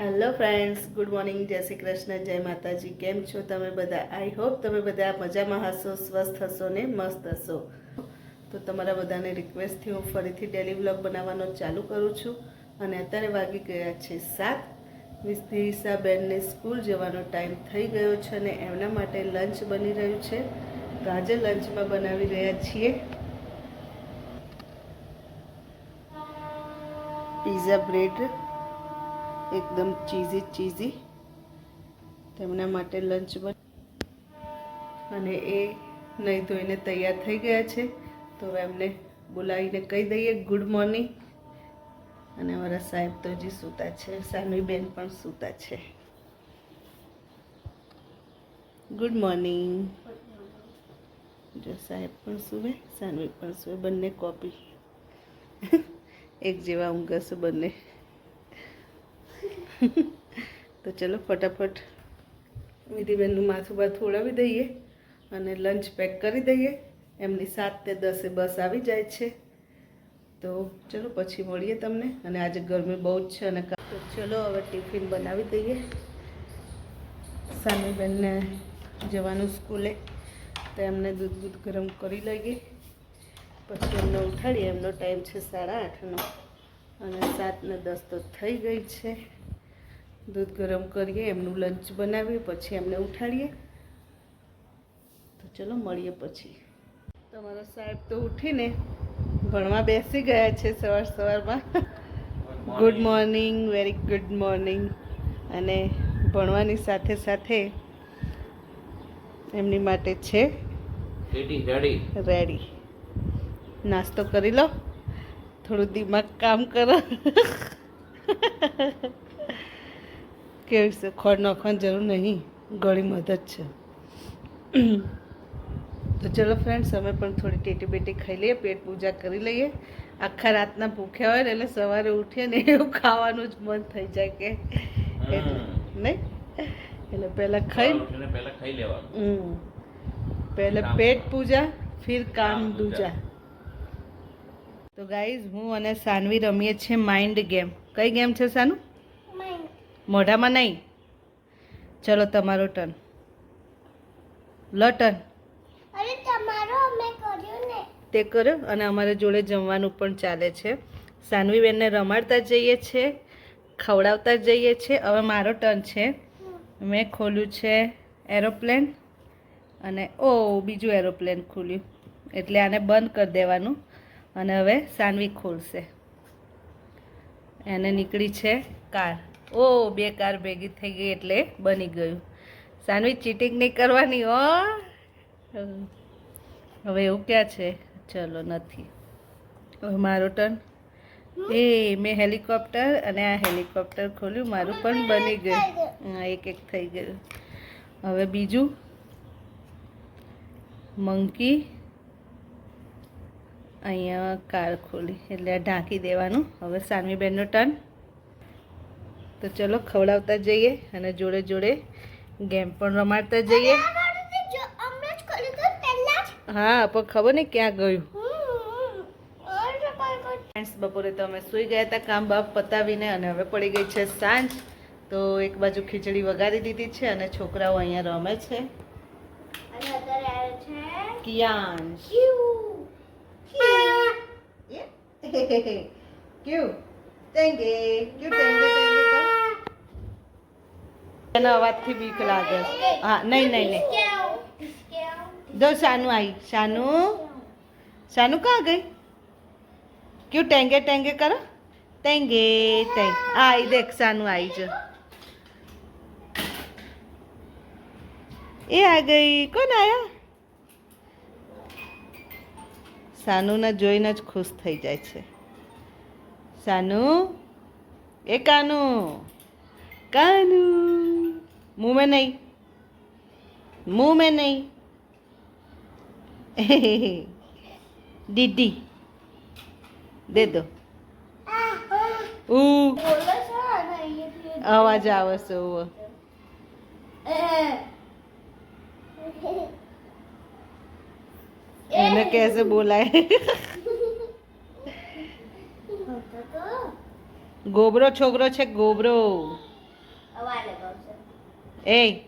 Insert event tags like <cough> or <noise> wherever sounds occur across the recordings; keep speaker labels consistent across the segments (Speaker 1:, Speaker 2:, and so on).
Speaker 1: Hello friends good morning જય શ્રી કૃષ્ણ. જય માતાજી. કેમ છો તમે બધા? આઈ હોપ તમે બધા મજામાં હશો, સ્વસ્થ હશો ને મસ્ત હશો. તો તમારા બધાને રિક્વેસ્ટથી હું ફરીથી ડેલી વ્લોગ બનાવવાનો ચાલુ કરું છું. અને અત્યારે વાગી ગયા છે સાત. વિસ્તીસા બેનને સ્કૂલ જવાનો ટાઈમ થઈ ગયો છે અને એમના માટે લંચ બની રહ્યું છે. તો આજે લંચમાં બનાવી રહ્યા છીએ પીઝા બ્રેડ એકદમ ચીઝી ચીઝી તેમના માટે લંચ બન અને એ નહીં ધોઈને તૈયાર થઈ ગયા છે. તો હવે એમને બોલાવીને કહી દઈએ ગુડ મોર્નિંગ અને અમારા સાહેબ તો હજી સૂતા છે. સાનવી બેન પણ સૂતા છે. ગુડ મોર્નિંગ જો સાહેબ પણ સૂવે, સાનવી પણ સૂવે, બંને કોપી <laughs> એક જેવા ઊંઘશે બંને. તો ચલો ફટાફટ વિધિબેનનું માથું બાથું ઉડાવી દઈએ અને લંચ પેક કરી દઈએ. એમની સાત તે દસે બસ આવી જાય છે. તો ચલો પછી મળીએ તમને. અને આજે ગરમી બહુ જ છે અને તો ચલો હવે ટિફિન બનાવી દઈએ. સાનવીબેનને જવાનું સ્કૂલે. તો એમને દૂધ દૂધ ગરમ કરી લઈએ. પછી એમને ઉઠાડીએ. એમનો ટાઈમ છે સાડા આઠનો. અને સાતને દસ તો થઈ ગઈ છે. દૂધ ગરમ કરીએ એમનું લંચ બનાવીએ પછી એમને ઉઠાડીએ. તો ચલો મળીએ પછી. તમારા સાહેબ તો ઉઠીને ભણવા બેસી ગયા છે સવાર સવારમાં. Good morning very good morning અને ભણવાની સાથે સાથે એમની માટે છે
Speaker 2: રેડી
Speaker 1: નાસ્તો કરી લો. થોડું દિમાગ કામ કરો. <laughs> કેવી છે ખોડ નાખવાની જરૂર નહીં ઘણી મદદ છે. તો ચલો ફ્રેન્ડ્સ અમે પણ થોડી ટેટી બેટી ખાઈ લઈએ પેટ પૂજા કરી લઈએ. આખા રાતના ભૂખ્યા હોય ને એટલે સવારે ઉઠીએ ને એવું ખાવાનું જ મન થઈ જાય કે. એટલે નહીં? એટલે પહેલાં ખાઈ
Speaker 2: પહેલાં પહેલા ખાઈ લેવાનું.
Speaker 1: પહેલે પેટ પૂજા ફિર કામ દૂજા. તો ગાઈઝ હું અને સાનવી રમીએ છીએ માઇન્ડ ગેમ કઈ ગેમ છે સાનુ? મોઢામાં નહીં. ચલો તમારો ટર્ન લો ટર્ન
Speaker 3: અરે તમારો અમે કર્યું ને.
Speaker 1: તે કર્યો અને અમારે જોડે જમવાનું પણ ચાલે છે. સાનવીબેનને રમાડતા જઈએ છીએ ખવડાવતા જઈએ છીએ હવે મારો ટર્ન છે. મેં ખોલ્યું છે એરોપ્લેન અને ઓ બીજું એરોપ્લેન ખોલ્યું. એટલે આને બંધ કરી દેવાનું. અને હવે સાનવી ખોલશે. એને નીકળી છે કાર. ઓ બે કાર ભેગી થઈ ગઈ એટલે બની ગયું. સાનવી ચીટિંગ નહીં કરવાની હો. હવે એવું ક્યાં છે? ચલો નથી. હવે મારો ટર્ન એ મેં હેલિકોપ્ટર અને આ હેલિકોપ્ટર ખોલ્યું મારું પણ બની ગયું. એક એક થઈ ગયું. હવે બીજું. મંકી. અહીંયા કાર ખોલી એટલે ઢાંકી દેવાનું. હવે સાનવી સાનવીબેનનો ટર્ન તો ચલો ખવડાવતા જઈએ અને જોડે જોડે ગેમ પણ રમાડતા જઈએ. હા પણ ખબર નહીં ક્યાં ગયું. ફ્રેન્ડ્સ બપોરે તો અમે સૂઈ ગયા હતા કામ બાપ પતાવીને અને હવે પડી ગઈ છે સાંજ. તો એક બાજુ ખીચડી વગાડી દીધી છે અને છોકરાઓ અહીંયા રમે છે. કિયાંશ.
Speaker 3: ક્યુ.
Speaker 1: ટેંગે ક્યુ. ટેંગે <laughs> એના અવાજથી બીક લાગે. હા, નહીં નહીં નહીં. જો શાનું આવી શાનું? શાનુ કાં ગઈ? ક્યુ ટેંગે ટેંગે કરો? ટેંગે, ટેંગ. આ ઈ દેખ સાનુ આવી જો. એ આ ગઈ. કોણ આયા? સાનુને જોઈને જ ખુશ થઈ જાય છે. સાનુ એ કાનુ? કાનુ? मुंह में नहीं मुंह में नहीं दीदी दे दो ऊ
Speaker 3: બોલો છો અને અહીંયાથી
Speaker 1: અવાજ આવે છે ઉવો. એને कैसे બોલાય ગોબરો છોકરો છે ગોબરો
Speaker 3: અવાજ
Speaker 1: એ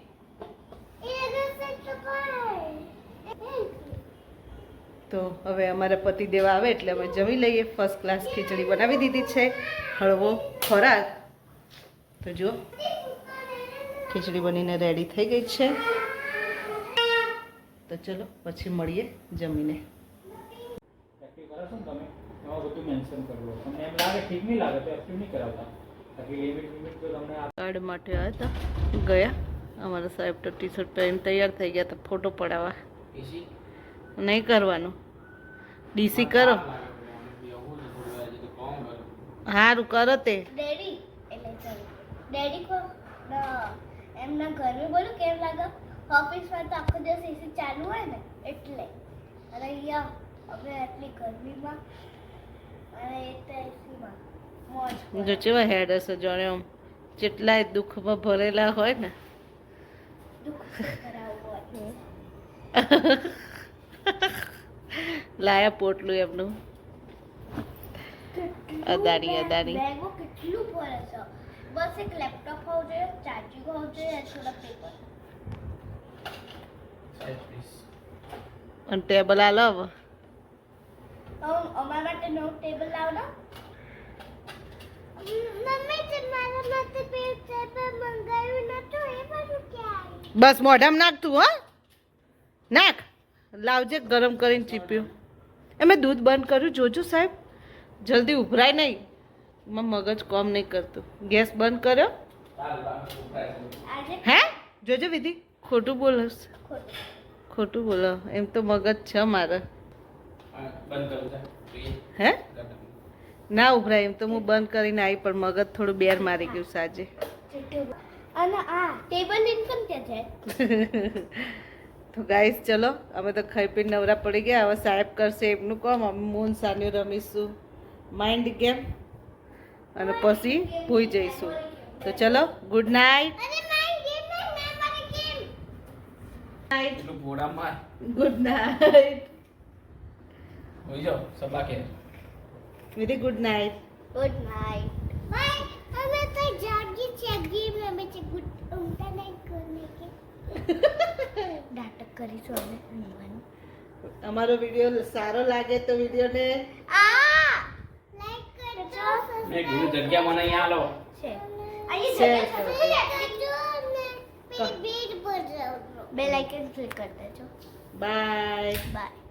Speaker 3: તો
Speaker 1: હવે અમારા પતિદેવ આવે એટલે અમે જમી લઈએ. ફર્સ્ટ ક્લાસ ખીચડી બનાવી દીધી છે. હળવો ખોરાક. તો જુઓ. ખીચડી બનીને રેડી થઈ ગઈ છે. તો ચલો પછી મળીએ જમીને. કાર્ડ માટે આવ્યા હતા. ગયા. અમારા સાહેબ તો ટી શર્ટ પહેરીને તૈયાર થઈ ગયા તો ફોટો પડાવવા. નહીં કરવાનું. ડીસી કરો. સારું કરો તે.
Speaker 3: ડેડી એટલે sorry. ડેડી કો ના, એમના ઘરે બોલું કેમ લાગે? ઓફિસમાં તો આખો દિવસ એસી ચાલુ હોય ને એટલે. અને અહીંયા અમે આટલી ગરમીમાં અને એ તો એસીમાં મોજ
Speaker 1: જો ચેવા હેડ હશે જાણે આમ. જેટલાય દુઃખમાં ભરેલા હોય ને. લાયા પોટલું એમનું. અદાણી, અદાણી.
Speaker 3: અને
Speaker 1: ટેબલ આલો હવે.
Speaker 3: અમારા માટે નવું ટેબલ લાવ ને મમ્મી તે મારા માટે ટેબલ મંગાવ્યું નતું એ બધું ક્યાં
Speaker 1: બસ મોઢામાં નાખ તું હો. નાખ. લાવજે ગરમ કરીને ચીપ્યું. એ મેં દૂધ બંધ કર્યું. જોજો સાહેબ જલ્દી ઉભરાય નહીં. માં મગજ કોમ નહીં કરતું. ગેસ બંધ કર્યો? હે? જોજો વિધિ. ખોટું બોલો
Speaker 3: ખોટું
Speaker 1: ખોટું બોલો. એમ તો મગજ છે મારે.
Speaker 4: બંધ
Speaker 1: હે? ના ઉભરાય એમ તો હું બંધ કરીને આવી પણ મગજ થોડું બેર મારી ગયું સાજે.
Speaker 3: અને આ ટેબલ છે? <laughs>
Speaker 1: તો ગાઈસ ચલો અમે તો ખાઈ પી નવરા પડી ગયા. હવે સાહેબ કરશે એમનું કામ. અમે મૂન સાન્યું રમીશું. માઇન્ડ ગેમ અને પછી ભૂઈ જઈશું. તો ચલો ગુડ નાઇટ ગુડ નાઇટ
Speaker 4: હોઈ જાઓ સબા કે.
Speaker 1: વિધિ ગુડ નાઇટ
Speaker 3: ગુડ નાઇટ ભાઈ અમે તો જાગી છે ગેમ રમે છે ગુડ ઊંઘતા નહીં કરને કે. <laughs> નાટક કરીશું અમે ઊંઘવાનું.
Speaker 1: અમારો વીડિયો સારો લાગે તો વિડીયોને
Speaker 3: આ! લાઈક કરજો
Speaker 4: મેં ઘણી જગ્યા મને અહીંયા આલો
Speaker 3: છે.
Speaker 1: Bye
Speaker 3: bye